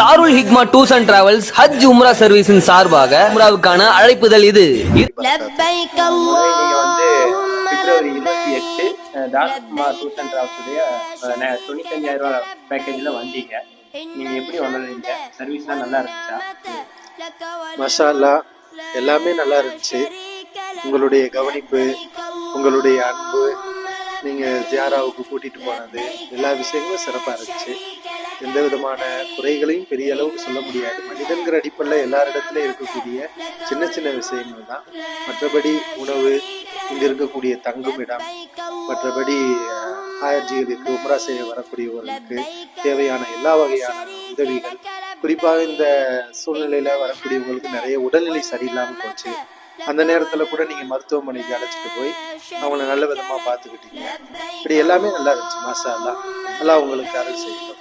Darul Hikma tours and travels Hajj Umrah சர்வீஸின் சார்பாக உம்ராவுக்கான அழைப்புதல் இது. பிப்ரவரி இருபத்தி எட்டு தாருமா டூர்ஸ் அண்ட் டிராவல்ஸுடைய தொண்ணூத்தஞ்சாயிரம் ரூபா பேக்கேஜில் வந்தீங்க நீங்கள் எப்படி வளர்ந்தீங்க சர்வீஸ்லாம் நல்லா இருந்துச்சா மசாலா எல்லாமே நல்லா இருந்துச்சு. உங்களுடைய கவனிப்பு உங்களுடைய அன்பு நீங்கள் ஜியாராவுக்கு கூட்டிகிட்டு போனது எல்லா விஷயங்களும் சிறப்பாக இருந்துச்சு. எந்த விதமான குறைகளையும் பெரிய அளவுக்கு சொல்ல முடியாது. மனிதன்கிற அடிப்படையில் எல்லாரிடத்துலையும் இருக்கக்கூடிய சின்ன சின்ன விஷயங்கள் தான். மற்றபடி உணவு இங்கே இருக்கக்கூடிய தங்கும் இடம் மற்றபடி ஆயர்ஜிகளுக்கு உம்ரா செய்ய வரக்கூடியவர்களுக்கு தேவையான எல்லா வகையான உதவிகள். குறிப்பாக இந்த சூழ்நிலையில் வரக்கூடியவங்களுக்கு நிறைய உடல்நிலை சரியில்லாமல் போச்சு. அந்த நேரத்துல கூட நீங்க மருத்துவமனைக்கு அழைச்சிட்டு போய் அவங்கள நல்ல விதமா பார்த்துக்கிட்டீங்க. இப்படி எல்லாமே நல்லா இருந்துச்சு மாசா எல்லாம் நல்லா உங்களுக்கு அருள் செய்யணும்